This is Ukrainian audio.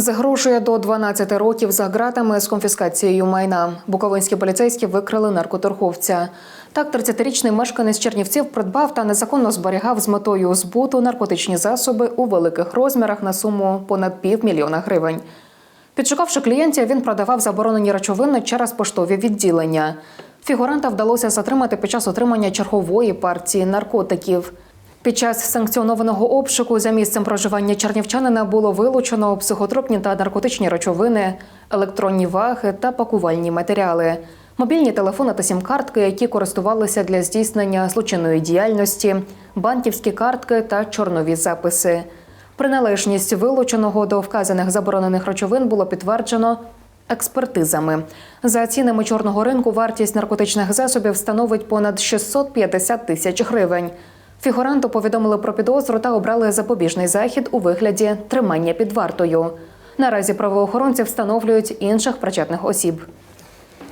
Загрожує до 12 років за ґратами з конфіскацією майна. Буковинські поліцейські викрили наркоторговця. Так, 30-річний мешканець Чернівців придбав та незаконно зберігав з метою збуту наркотичні засоби у великих розмірах на суму понад півмільйона гривень. Підшукавши клієнтів, він продавав заборонені речовини через поштові відділення. Фігуранта вдалося затримати під час отримання чергової партії наркотиків. Під час санкціонованого обшуку за місцем проживання чернівчанина було вилучено психотропні та наркотичні речовини, електронні ваги та пакувальні матеріали, мобільні телефони та сім-картки, які користувалися для здійснення злочинної діяльності, банківські картки та чорнові записи. Приналежність вилученого до вказаних заборонених речовин було підтверджено експертизами. За цінами чорного ринку вартість наркотичних засобів становить понад 650 тисяч гривень. Фігуранту повідомили про підозру та обрали запобіжний захід у вигляді тримання під вартою. Наразі правоохоронці встановлюють інших причетних осіб.